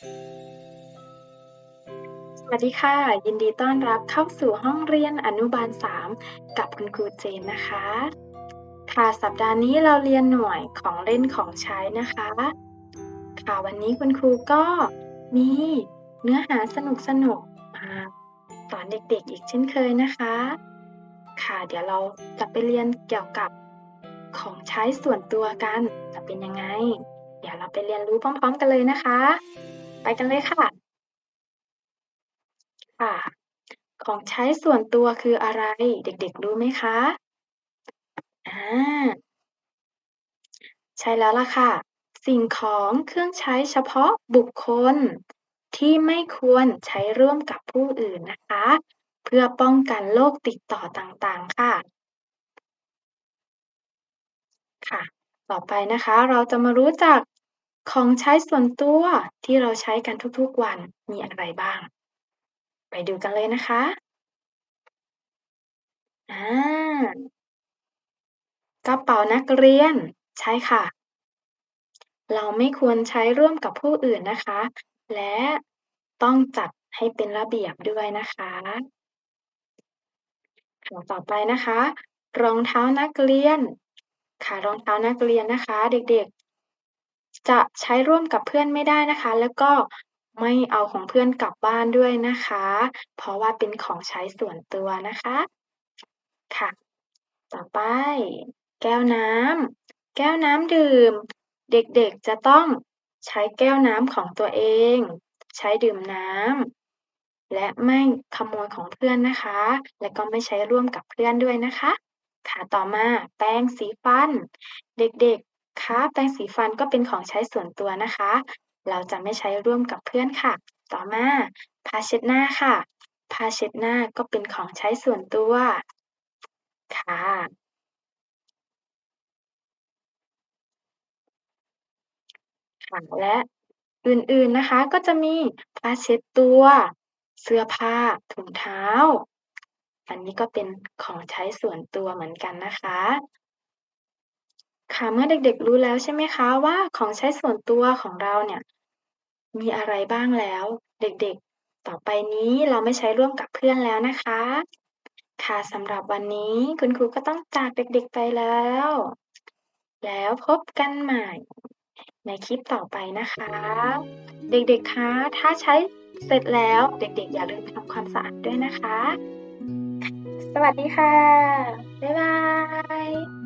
สวัสดีค่ะ ยินดีต้อนรับเข้าสู่ห้องเรียนอนุบาล 3 กับคุณครูเจนนะคะ ค่ะสัปดาห์นี้เราเรียนหน่วยของเล่นของใช้นะคะ ค่ะวันนี้คุณครูก็มีเนื้อหาสนุกๆมาสอนเด็กๆอีกเช่นเคยนะคะ ค่ะเดี๋ยวเราจะไปเรียนเกี่ยวกับของใช้ส่วนตัวกันจะเป็นยังไง เดี๋ยวเราไปเรียนรู้พร้อม ๆ กันเลยนะคะ ไปกันเลยค่ะ ค่ะ ของใช้ส่วนตัวคืออะไร เด็กๆรู้ไหมคะ อ่า ใช่แล้วล่ะค่ะ สิ่งของเครื่องใช้เฉพาะบุคคล ที่ไม่ควรใช้ร่วมกับผู้อื่นนะคะ เพื่อป้องกันโรคติดต่อต่างๆค่ะ ค่ะ ต่อไปนะคะเราจะมารู้จัก ของใช้ส่วนตัวที่เราใช้กันทุกๆวันมีอะไรบ้าง ไปดูกันเลยนะคะอากระเป๋านักเรียน ใช่ค่ะ เราไม่ควรใช้ร่วมกับผู้อื่นนะคะ และต้องจัดให้เป็นระเบียบด้วยนะคะค่ะต่อไปนะคะ รองเท้านักเรียน ค่ะรองเท้านักเรียนนะคะ เด็กๆ จะใช้ร่วมกับเพื่อนไม่ได้นะคะ แล้วก็ไม่เอาของเพื่อนกลับบ้านด้วยนะคะ เพราะว่าเป็นของใช้ส่วนตัวนะคะ ค่ะ ต่อไป แก้วน้ำแก้วน้ำดื่ม เด็กๆจะต้องใช้แก้วน้ำของตัวเอง ใช้ดื่มน้ำและไม่ขโมยของเพื่อนนะคะ และก็ไม่ใช้ร่วมกับเพื่อนด้วยนะคะ ค่ะต่อมาแปรงสีฟัน เด็ก ๆคะแปรงสีฟันก็เป็นของใช้ส่วนตัวนะคะ เราจะไม่ใช้ร่วมกับเพื่อนค่ะ ต่อมาผ้าเช็ดหน้าค่ะผ้าเช็ดหน้าก็เป็นของใช้ส่วนตัว ค่ะ ค่ะและอื่นๆนะคะก็จะมีผ้าเช็ดตัว เสื้อผ้าถุงเท้า อันนี้ก็เป็นของใช้ส่วนตัวเหมือนกันนะคะ ค่ะ เมื่อเด็ก ๆ รู้แล้วใช่ไหมคะว่า ของใช้ส่วนตัวของเราเนี่ยมีอะไรบ้างแล้ว เด็ก ๆ ต่อไปนี้เราไม่ใช้ร่วมกับเพื่อนแล้วนะคะ ค่ะสำหรับวันนี้คุณครูก็ต้องจากเด็ก ๆ ไปแล้ว แล้วพบกันใหม่ ในคลิปต่อไปนะคะ เด็ก ๆ คะ ถ้าใช้เสร็จแล้วเด็ก ๆ อย่าลืมทำความสะอาดด้วยนะคะ สวัสดีค่ะ บ๊ายบาย